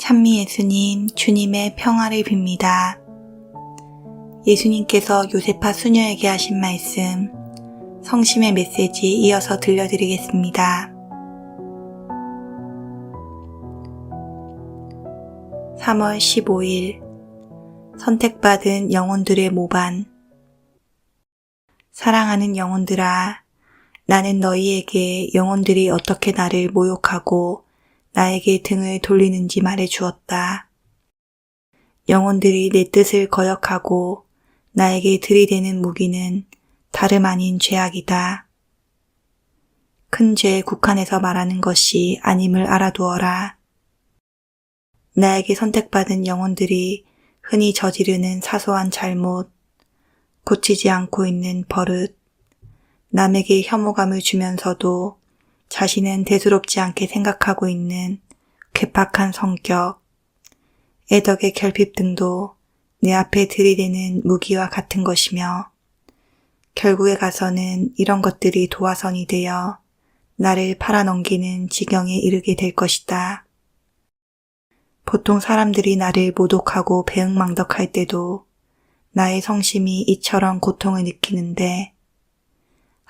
찬미 예수님, 주님의 평화를 빕니다. 예수님께서 요세파 수녀에게 하신 말씀, 성심의 메시지 이어서 들려드리겠습니다. 3월 15일 선택받은 영혼들의 모반 사랑하는 영혼들아 나는 너희에게 영혼들이 어떻게 나를 모욕하고 나에게 등을 돌리는지 말해 주었다. 영혼들이 내 뜻을 거역하고 나에게 들이대는 무기는 다름 아닌 죄악이다. 큰 죄에 국한해서 말하는 것이 아님을 알아두어라. 나에게 선택받은 영혼들이 흔히 저지르는 사소한 잘못, 고치지 않고 있는 버릇, 남에게 혐오감을 주면서도 자신은 대수롭지 않게 생각하고 있는 괴팍한 성격, 애덕의 결핍 등도 내 앞에 들이대는 무기와 같은 것이며 결국에 가서는 이런 것들이 도화선이 되어 나를 팔아넘기는 지경에 이르게 될 것이다. 보통 사람들이 나를 모독하고 배응망덕할 때도 나의 성심이 이처럼 고통을 느끼는데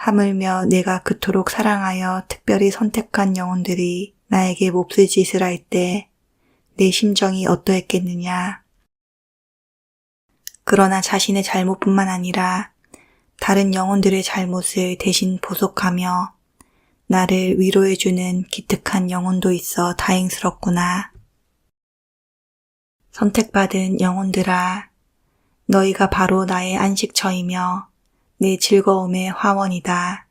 하물며 내가 그토록 사랑하여 특별히 선택한 영혼들이 나에게 몹쓸 짓을 할 때 내 심정이 어떠했겠느냐. 그러나 자신의 잘못뿐만 아니라 다른 영혼들의 잘못을 대신 보속하며 나를 위로해주는 기특한 영혼도 있어 다행스럽구나. 선택받은 영혼들아, 너희가 바로 나의 안식처이며 내 즐거움의 화원이다.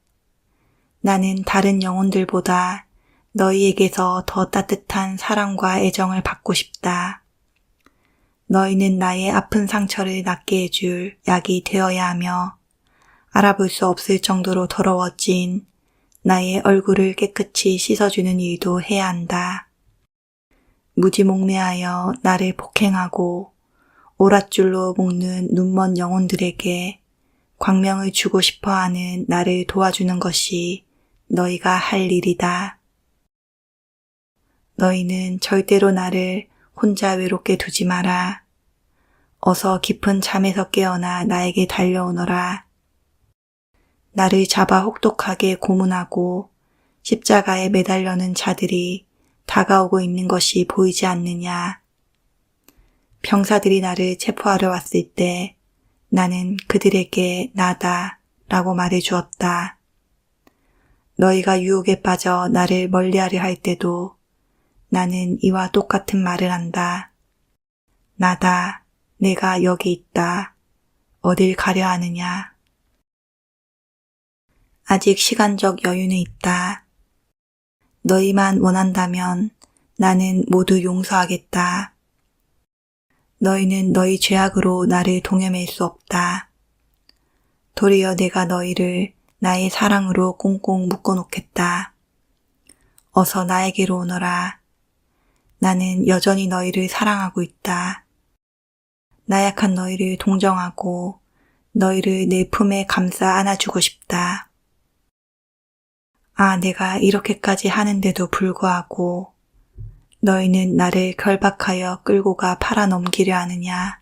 나는 다른 영혼들보다 너희에게서 더 따뜻한 사랑과 애정을 받고 싶다. 너희는 나의 아픈 상처를 낫게 해줄 약이 되어야 하며 알아볼 수 없을 정도로 더러워진 나의 얼굴을 깨끗이 씻어주는 일도 해야 한다. 무지몽매하여 나를 폭행하고 오랏줄로 묶는 눈먼 영혼들에게 광명을 주고 싶어 하는 나를 도와주는 것이 너희가 할 일이다. 너희는 절대로 나를 혼자 외롭게 두지 마라. 어서 깊은 잠에서 깨어나 나에게 달려오너라. 나를 잡아 혹독하게 고문하고 십자가에 매달려는 자들이 다가오고 있는 것이 보이지 않느냐. 병사들이 나를 체포하러 왔을 때 나는 그들에게 나다 라고 말해 주었다. 너희가 유혹에 빠져 나를 멀리하려 할 때도 나는 이와 똑같은 말을 한다. 나다. 내가 여기 있다. 어딜 가려 하느냐. 아직 시간적 여유는 있다. 너희만 원한다면 나는 모두 용서하겠다. 너희는 너희 죄악으로 나를 동여맬 수 없다. 도리어 내가 너희를 나의 사랑으로 꽁꽁 묶어 놓겠다. 어서 나에게로 오너라. 나는 여전히 너희를 사랑하고 있다. 나약한 너희를 동정하고 너희를 내 품에 감싸 안아주고 싶다. 아, 내가 이렇게까지 하는데도 불구하고 너희는 나를 결박하여 끌고 가 팔아넘기려 하느냐.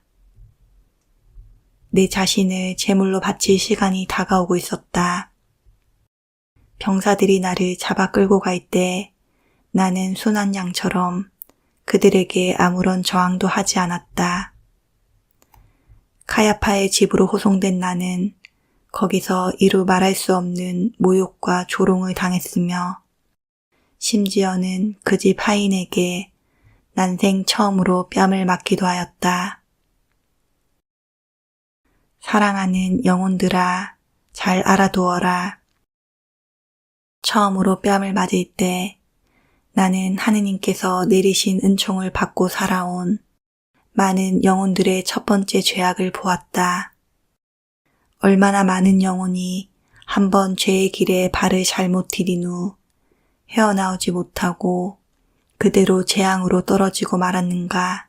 내 자신을 제물로 바칠 시간이 다가오고 있었다. 병사들이 나를 잡아 끌고 갈 때 나는 순한 양처럼 그들에게 아무런 저항도 하지 않았다. 카야파의 집으로 호송된 나는 거기서 이루 말할 수 없는 모욕과 조롱을 당했으며 심지어는 그 집 하인에게 난생 처음으로 뺨을 맞기도 하였다. 사랑하는 영혼들아, 잘 알아두어라. 처음으로 뺨을 맞을 때 나는 하느님께서 내리신 은총을 받고 살아온 많은 영혼들의 첫 번째 죄악을 보았다. 얼마나 많은 영혼이 한번 죄의 길에 발을 잘못 디딘 후 헤어나오지 못하고 그대로 재앙으로 떨어지고 말았는가.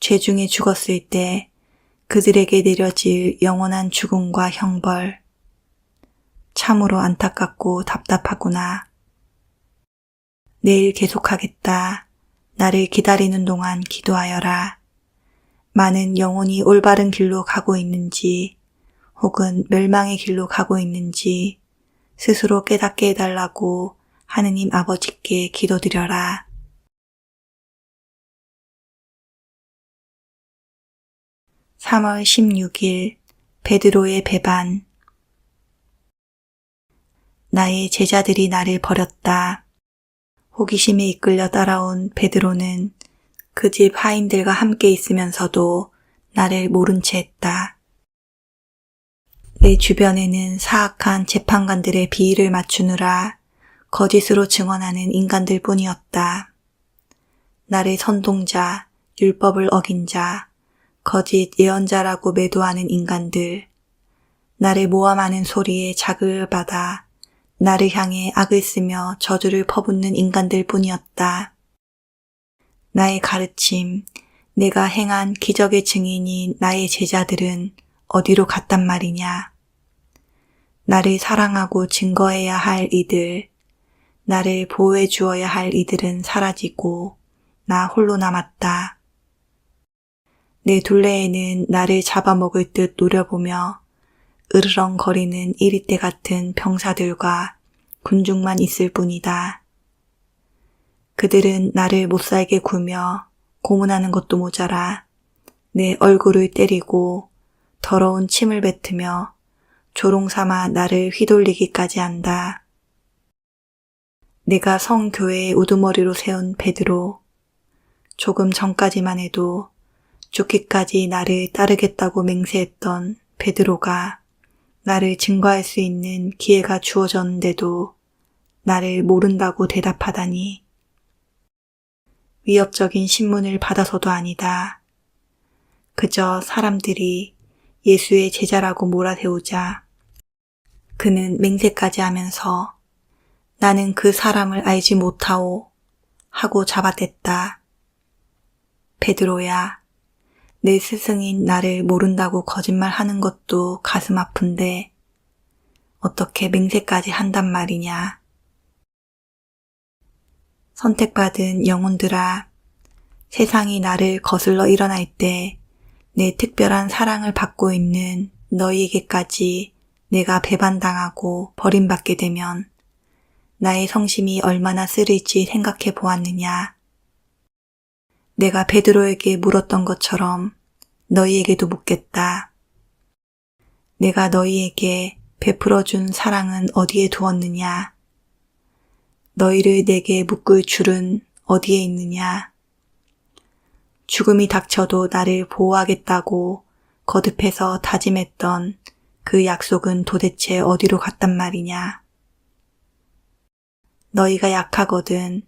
죄 중에 죽었을 때 그들에게 내려질 영원한 죽음과 형벌. 참으로 안타깝고 답답하구나. 내일 계속하겠다. 나를 기다리는 동안 기도하여라. 많은 영혼이 올바른 길로 가고 있는지 혹은 멸망의 길로 가고 있는지 스스로 깨닫게 해달라고 하느님 아버지께 기도드려라. (3월 16일) 베드로의 배반 나의 제자들이 나를 버렸다. 호기심에 이끌려 따라온 베드로는 그 집 하인들과 함께 있으면서도 나를 모른 채 했다. 내 주변에는 사악한 재판관들의 비위를 맞추느라 거짓으로 증언하는 인간들 뿐이었다. 나를 선동자, 율법을 어긴 자, 거짓 예언자라고 매도하는 인간들, 나를 모함하는 소리에 자극을 받아 나를 향해 악을 쓰며 저주를 퍼붓는 인간들 뿐이었다. 나의 가르침, 내가 행한 기적의 증인인 나의 제자들은 어디로 갔단 말이냐. 나를 사랑하고 증거해야 할 이들, 나를 보호해 주어야 할 이들은 사라지고 나 홀로 남았다. 내 둘레에는 나를 잡아먹을 듯 노려보며 으르렁거리는 이리떼 같은 병사들과 군중만 있을 뿐이다. 그들은 나를 못살게 구며 고문하는 것도 모자라 내 얼굴을 때리고 더러운 침을 뱉으며 조롱 삼아 나를 휘돌리기까지 한다. 내가 성교회의 우두머리로 세운 베드로. 조금 전까지만 해도 죽기까지 나를 따르겠다고 맹세했던 베드로가 나를 증거할 수 있는 기회가 주어졌는데도 나를 모른다고 대답하다니. 위협적인 신문을 받아서도 아니다. 그저 사람들이 예수의 제자라고 몰아세우자 그는 맹세까지 하면서 나는 그 사람을 알지 못하오 하고 잡아댔다. 베드로야, 내 스승인 나를 모른다고 거짓말하는 것도 가슴 아픈데 어떻게 맹세까지 한단 말이냐. 선택받은 영혼들아, 세상이 나를 거슬러 일어날 때 내 특별한 사랑을 받고 있는 너희에게까지 내가 배반당하고 버림받게 되면 나의 성심이 얼마나 쓰릴지 생각해 보았느냐. 내가 베드로에게 물었던 것처럼 너희에게도 묻겠다. 내가 너희에게 베풀어 준 사랑은 어디에 두었느냐? 너희를 내게 묶을 줄은 어디에 있느냐? 죽음이 닥쳐도 나를 보호하겠다고 거듭해서 다짐했던 그 약속은 도대체 어디로 갔단 말이냐? 너희가 약하거든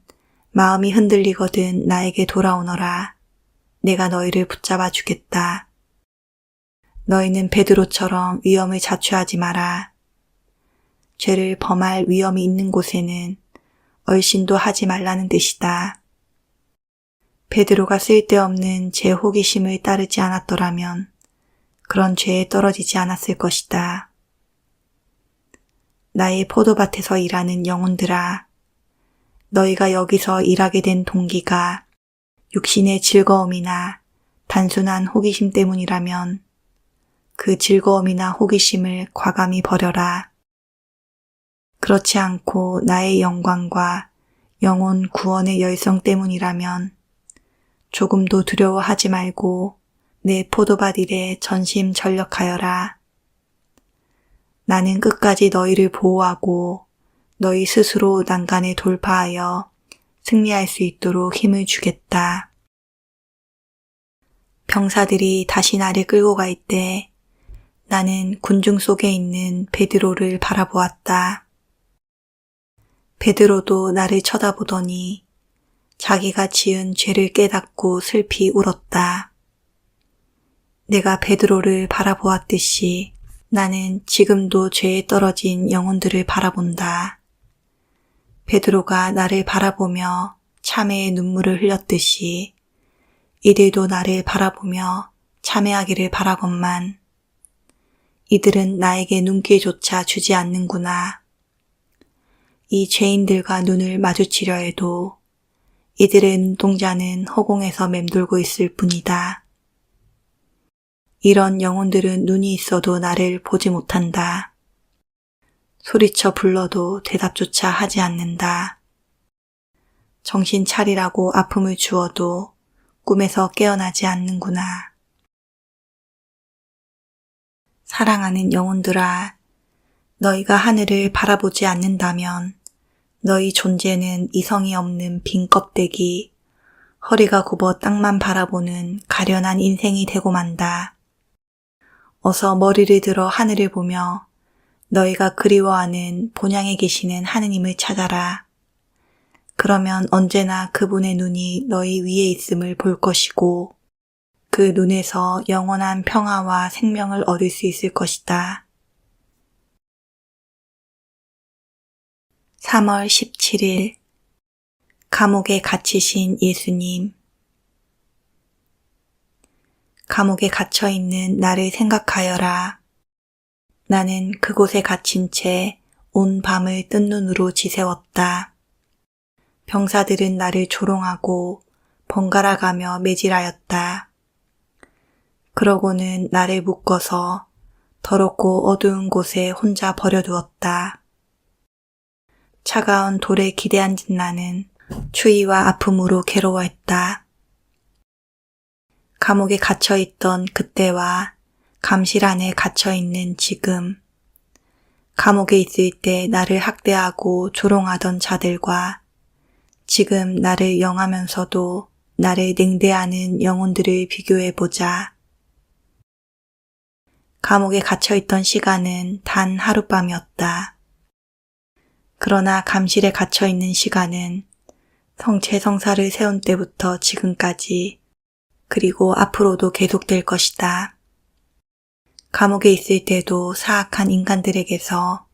마음이 흔들리거든 나에게 돌아오너라. 내가 너희를 붙잡아 주겠다. 너희는 베드로처럼 위험을 자초하지 마라. 죄를 범할 위험이 있는 곳에는 얼씬도 하지 말라는 뜻이다. 베드로가 쓸데없는 제 호기심을 따르지 않았더라면 그런 죄에 떨어지지 않았을 것이다. 나의 포도밭에서 일하는 영혼들아, 너희가 여기서 일하게 된 동기가 육신의 즐거움이나 단순한 호기심 때문이라면 그 즐거움이나 호기심을 과감히 버려라. 그렇지 않고 나의 영광과 영혼 구원의 열성 때문이라면 조금도 두려워하지 말고 내 포도밭 일에 전심 전력하여라. 나는 끝까지 너희를 보호하고 너희 스스로 난간에 돌파하여 승리할 수 있도록 힘을 주겠다. 병사들이 다시 나를 끌고 갈 때 나는 군중 속에 있는 베드로를 바라보았다. 베드로도 나를 쳐다보더니 자기가 지은 죄를 깨닫고 슬피 울었다. 내가 베드로를 바라보았듯이 나는 지금도 죄에 떨어진 영혼들을 바라본다. 베드로가 나를 바라보며 참회의 눈물을 흘렸듯이 이들도 나를 바라보며 참회하기를 바라건만 이들은 나에게 눈길조차 주지 않는구나. 이 죄인들과 눈을 마주치려 해도 이들의 눈동자는 허공에서 맴돌고 있을 뿐이다. 이런 영혼들은 눈이 있어도 나를 보지 못한다. 소리쳐 불러도 대답조차 하지 않는다. 정신 차리라고 아픔을 주어도 꿈에서 깨어나지 않는구나. 사랑하는 영혼들아, 너희가 하늘을 바라보지 않는다면 너희 존재는 이성이 없는 빈 껍데기, 허리가 굽어 땅만 바라보는 가련한 인생이 되고 만다. 어서 머리를 들어 하늘을 보며 너희가 그리워하는 본향에 계시는 하느님을 찾아라. 그러면 언제나 그분의 눈이 너희 위에 있음을 볼 것이고 그 눈에서 영원한 평화와 생명을 얻을 수 있을 것이다. 3월 17일 감옥에 갇히신 예수님 감옥에 갇혀 있는 나를 생각하여라. 나는 그곳에 갇힌 채 온 밤을 뜬 눈으로 지새웠다. 병사들은 나를 조롱하고 번갈아 가며 매질하였다. 그러고는 나를 묶어서 더럽고 어두운 곳에 혼자 버려두었다. 차가운 돌에 기대앉은 나는 추위와 아픔으로 괴로워했다. 감옥에 갇혀 있던 그때와 감실 안에 갇혀 있는 지금, 감옥에 있을 때 나를 학대하고 조롱하던 자들과 지금 나를 영하면서도 나를 냉대하는 영혼들을 비교해보자. 감옥에 갇혀있던 시간은 단 하룻밤이었다. 그러나 감실에 갇혀 있는 시간은 성체 성사를 세운 때부터 지금까지 그리고 앞으로도 계속될 것이다. 감옥에 있을 때도 사악한 인간들에게서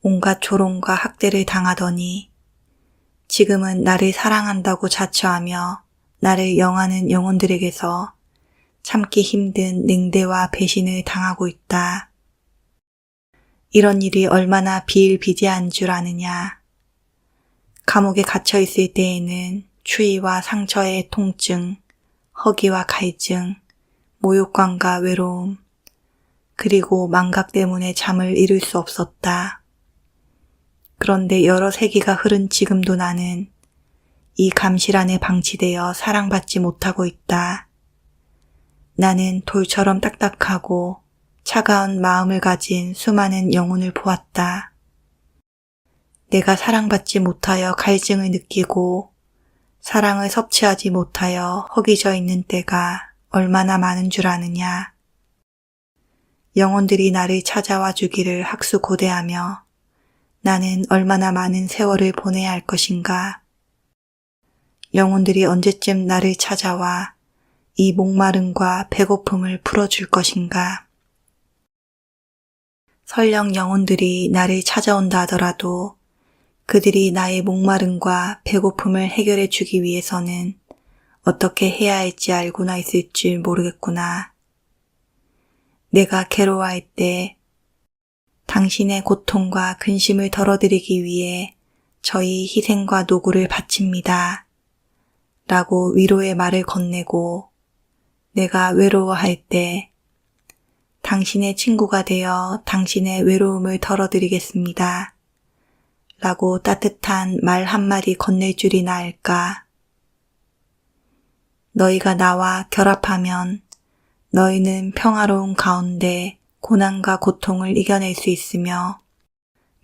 온갖 조롱과 학대를 당하더니 지금은 나를 사랑한다고 자처하며 나를 영하는 영혼들에게서 참기 힘든 냉대와 배신을 당하고 있다. 이런 일이 얼마나 비일비재한 줄 아느냐. 감옥에 갇혀 있을 때에는 추위와 상처의 통증, 허기와 갈증, 모욕감과 외로움, 그리고 망각 때문에 잠을 이룰 수 없었다. 그런데 여러 세기가 흐른 지금도 나는 이 감실 안에 방치되어 사랑받지 못하고 있다. 나는 돌처럼 딱딱하고 차가운 마음을 가진 수많은 영혼을 보았다. 내가 사랑받지 못하여 갈증을 느끼고 사랑을 섭취하지 못하여 허기져 있는 때가 얼마나 많은 줄 아느냐. 영혼들이 나를 찾아와 주기를 학수고대하며 나는 얼마나 많은 세월을 보내야 할 것인가. 영혼들이 언제쯤 나를 찾아와 이 목마름과 배고픔을 풀어줄 것인가? 설령 영혼들이 나를 찾아온다 하더라도 그들이 나의 목마름과 배고픔을 해결해 주기 위해서는 어떻게 해야 할지 알고나 있을 줄 모르겠구나. 내가 괴로워할 때 당신의 고통과 근심을 덜어드리기 위해 저희 희생과 노고를 바칩니다. 라고 위로의 말을 건네고 내가 외로워할 때 당신의 친구가 되어 당신의 외로움을 덜어드리겠습니다. 라고 따뜻한 말 한마디 건넬 줄이나 알까. 너희가 나와 결합하면 너희는 평화로운 가운데 고난과 고통을 이겨낼 수 있으며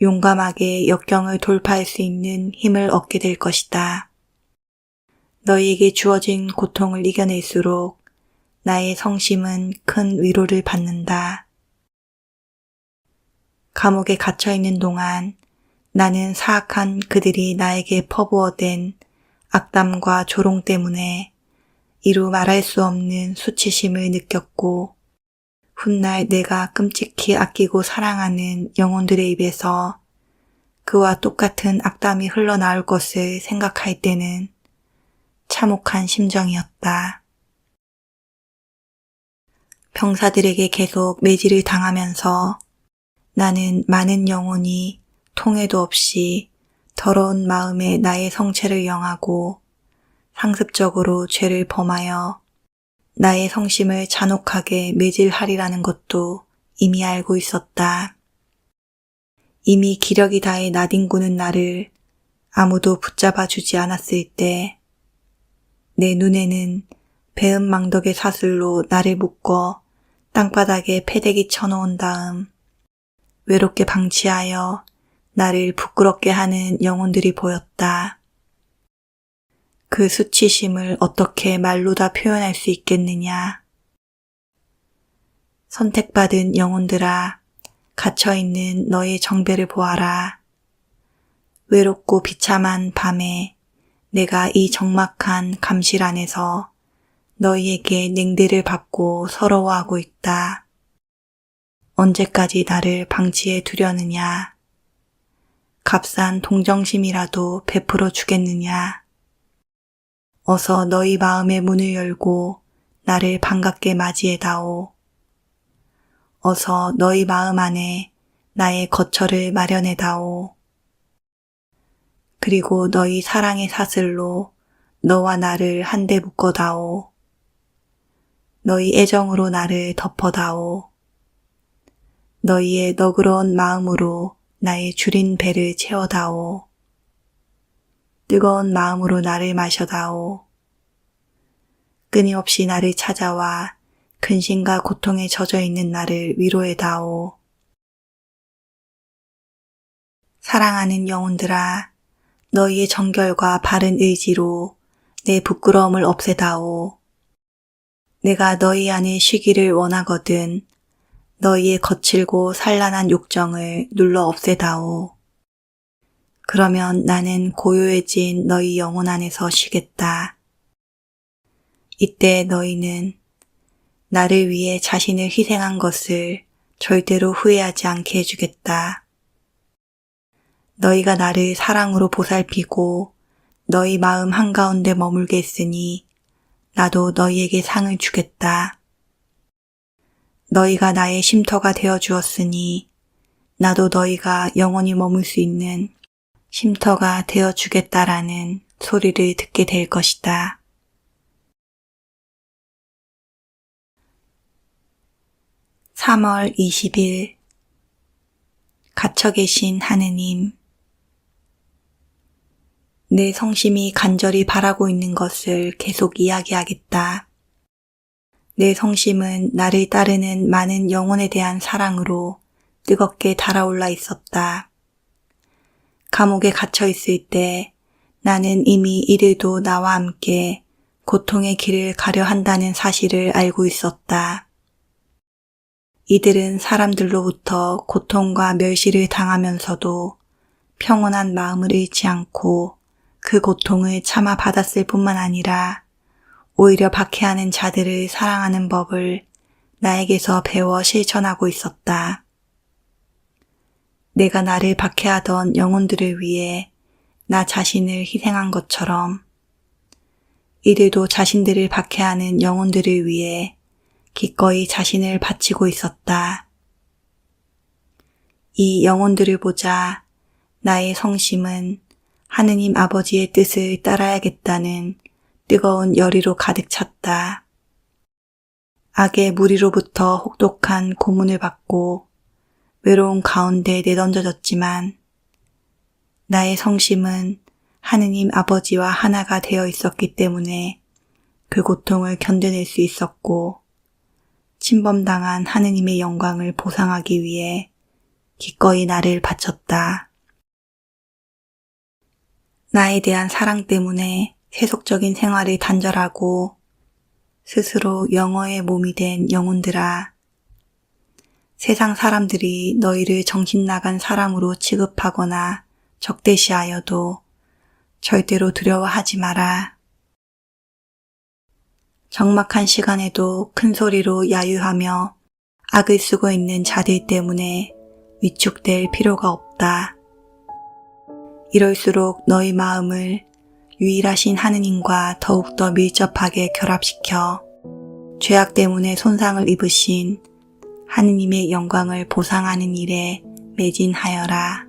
용감하게 역경을 돌파할 수 있는 힘을 얻게 될 것이다. 너희에게 주어진 고통을 이겨낼수록 나의 성심은 큰 위로를 받는다. 감옥에 갇혀 있는 동안 나는 사악한 그들이 나에게 퍼부어댄 악담과 조롱 때문에 이루 말할 수 없는 수치심을 느꼈고 훗날 내가 끔찍히 아끼고 사랑하는 영혼들의 입에서 그와 똑같은 악담이 흘러나올 것을 생각할 때는 참혹한 심정이었다. 병사들에게 계속 매질을 당하면서 나는 많은 영혼이 통해도 없이 더러운 마음에 나의 성체를 영하고 상습적으로 죄를 범하여 나의 성심을 잔혹하게 매질하리라는 것도 이미 알고 있었다. 이미 기력이 다해 나뒹구는 나를 아무도 붙잡아 주지 않았을 때 내 눈에는 배은망덕의 사슬로 나를 묶어 땅바닥에 패대기 쳐놓은 다음 외롭게 방치하여 나를 부끄럽게 하는 영혼들이 보였다. 그 수치심을 어떻게 말로 다 표현할 수 있겠느냐. 선택받은 영혼들아, 갇혀있는 너의 정배를 보아라. 외롭고 비참한 밤에 내가 이 적막한 감실 안에서 너희에게 냉대를 받고 서러워하고 있다. 언제까지 나를 방치해 두려느냐? 값싼 동정심이라도 베풀어 주겠느냐? 어서 너희 마음의 문을 열고 나를 반갑게 맞이해다오. 어서 너희 마음 안에 나의 거처를 마련해다오. 그리고 너희 사랑의 사슬로 너와 나를 한데 묶어다오. 너희 애정으로 나를 덮어다오. 너희의 너그러운 마음으로 나의 줄인 배를 채워다오. 뜨거운 마음으로 나를 마셔다오. 끊임없이 나를 찾아와 근심과 고통에 젖어 있는 나를 위로해다오. 사랑하는 영혼들아, 너희의 정결과 바른 의지로 내 부끄러움을 없애다오. 내가 너희 안에 쉬기를 원하거든 너희의 거칠고 산란한 욕정을 눌러 없애다오. 그러면 나는 고요해진 너희 영혼 안에서 쉬겠다. 이때 너희는 나를 위해 자신을 희생한 것을 절대로 후회하지 않게 해주겠다. 너희가 나를 사랑으로 보살피고 너희 마음 한가운데 머물게 했으니 나도 너희에게 상을 주겠다. 너희가 나의 쉼터가 되어 주었으니 나도 너희가 영원히 머물 수 있는 쉼터가 되어 주겠다라는 소리를 듣게 될 것이다. (3월 20일) 갇혀 계신 하느님 내 성심이 간절히 바라고 있는 것을 계속 이야기하겠다. 내 성심은 나를 따르는 많은 영혼에 대한 사랑으로 뜨겁게 달아올라 있었다. 감옥에 갇혀 있을 때 나는 이미 이들도 나와 함께 고통의 길을 가려 한다는 사실을 알고 있었다. 이들은 사람들로부터 고통과 멸시를 당하면서도 평온한 마음을 잃지 않고 그 고통을 참아 받았을 뿐만 아니라 오히려 박해하는 자들을 사랑하는 법을 나에게서 배워 실천하고 있었다. 내가 나를 박해하던 영혼들을 위해 나 자신을 희생한 것처럼 이들도 자신들을 박해하는 영혼들을 위해 기꺼이 자신을 바치고 있었다. 이 영혼들을 보자 나의 성심은 하느님 아버지의 뜻을 따라야겠다는 뜨거운 열의로 가득 찼다. 악의 무리로부터 혹독한 고문을 받고 외로운 가운데 내던져졌지만 나의 성심은 하느님 아버지와 하나가 되어 있었기 때문에 그 고통을 견뎌낼 수 있었고 침범당한 하느님의 영광을 보상하기 위해 기꺼이 나를 바쳤다. 나에 대한 사랑 때문에 세속적인 생활을 단절하고 스스로 영어의 몸이 된 영혼들아. 세상 사람들이 너희를 정신 나간 사람으로 취급하거나 적대시하여도 절대로 두려워하지 마라. 적막한 시간에도 큰 소리로 야유하며 악을 쓰고 있는 자들 때문에 위축될 필요가 없다. 이럴수록 너희 마음을 유일하신 하느님과 더욱더 밀접하게 결합시켜 죄악 때문에 손상을 입으신 하느님의 영광을 보상하는 일에 매진하여라.